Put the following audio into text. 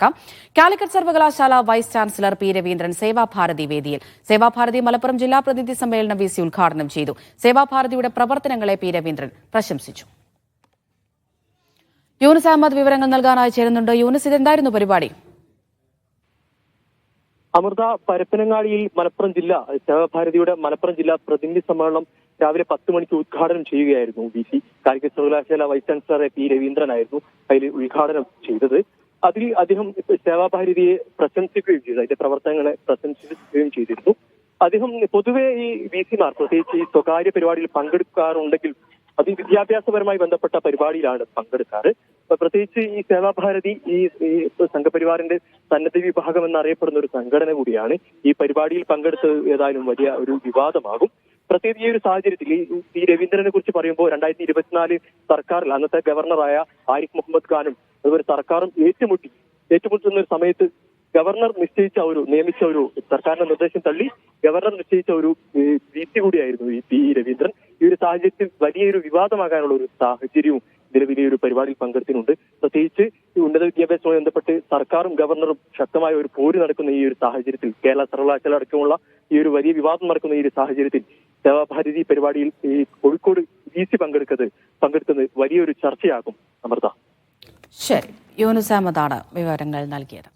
ക്കാം. കാലിക്കറ്റ് സർവകലാശാല vice chancellor P Raveendran Sevabharati വേദിയിൽ. സേവാഭാരതി മലപ്പുറം ജില്ലാ പ്രതിനിധി സമ്മേളനം വി സി ഉദ്ഘാടനം ചെയ്തു. സേവാഭാരതിയുടെ പ്രവർത്തനങ്ങളെ പി രവീന്ദ്രൻ പ്രശംസിച്ചു. യൂനിസ് അഹമ്മദ് വിവരങ്ങൾ നൽകാനായി ചേരുന്നുണ്ട്. യൂനിസ് ഇതെന്തായിരുന്നു പരിപാടി? അമൃത പരപ്പനങ്ങാടിയിൽ മലപ്പുറം ജില്ല സേവാഭാരതിയുടെ മലപ്പുറം ജില്ലാ പ്രതിനിധി സമ്മേളനം രാവിലെ പത്ത് മണിക്ക് ഉദ്ഘാടനം ചെയ്യുകയായിരുന്നു വി സി. കാലിക്കറ്റ് സർവകലാശാല വൈസ് ചാൻസലർ പി രവീന്ദ്രനായിരുന്നു അതിൽ ഉദ്ഘാടനം ചെയ്തത്. അതിൽ അദ്ദേഹം സേവാഭാരതിയെ പ്രശംസിക്കുകയും ചെയ്തു അതിന്റെ പ്രവർത്തനങ്ങളെ പ്രശംസിക്കുകയും ചെയ്തിരുന്നു. അദ്ദേഹം പൊതുവെ ഈ വി സിമാർ പ്രത്യേകിച്ച് ഈ സ്വകാര്യ പരിപാടിയിൽ പങ്കെടുക്കാറുണ്ടെങ്കിൽ അത് വിദ്യാഭ്യാസപരമായി ബന്ധപ്പെട്ട പരിപാടിയിലാണ് പങ്കെടുക്കാറ്. പ്രത്യേകിച്ച് ഈ സേവാഭാരതി ഈ സംഘപരിവാറിന്റെ സന്നദ്ധ വിഭാഗം എന്നറിയപ്പെടുന്ന ഒരു സംഘടന കൂടിയാണ് ഈ പരിപാടിയിൽ പങ്കെടുത്തത് ഏതായാലും വലിയ ഒരു വിവാദമാകും. പ്രത്യേകിച്ച് ഈ ഒരു സാഹചര്യത്തിൽ ഈ രവീന്ദ്രനെ കുറിച്ച് പറയുമ്പോൾ രണ്ടായിരത്തി ഇരുപത്തിനാല് സർക്കാരിൽ അന്നത്തെ ഗവർണറായ ആരിഫ് മുഹമ്മദ് ഖാനും അതുപോലെ സർക്കാരും ഏറ്റുമുട്ടി ഏറ്റുമുട്ടുന്ന ഒരു സമയത്ത് ഗവർണർ നിശ്ചയിച്ച ഒരു നിയമിച്ച ഒരു സർക്കാരിന്റെ നിർദ്ദേശം തള്ളി ഗവർണർ നിശ്ചയിച്ച ഒരു വീട്ടി കൂടിയായിരുന്നു ഈ പി രവീന്ദ്രൻ. ഈ ഒരു സാഹചര്യത്തിൽ വലിയൊരു വിവാദമാകാനുള്ള ഒരു സാഹചര്യവും നിലവിലെ ഒരു പരിപാടിയിൽ പങ്കെടുത്തിട്ടുണ്ട്. പ്രത്യേകിച്ച് ഈ ഉന്നത വിദ്യാഭ്യാസവുമായി ബന്ധപ്പെട്ട് സർക്കാരും ഗവർണറും ശക്തമായ ഒരു പോര് നടക്കുന്ന ഈ ഒരു സാഹചര്യത്തിൽ കേരള സർവകലാശാല അടക്കമുള്ള ഈ ഒരു വലിയ വിവാദം നടക്കുന്ന ഈ ഒരു സാഹചര്യത്തിൽ സേവാഭാരതി പരിപാടിയിൽ ഈ കോഴിക്കോട് വി സി പങ്കെടുക്കുന്നത് പങ്കെടുക്കുന്നത് വലിയൊരു ചർച്ചയാകും. അമൃത. ശരി. യൂനുസ് അഹമ്മദാണ് വിവരങ്ങൾ നൽകിയത്.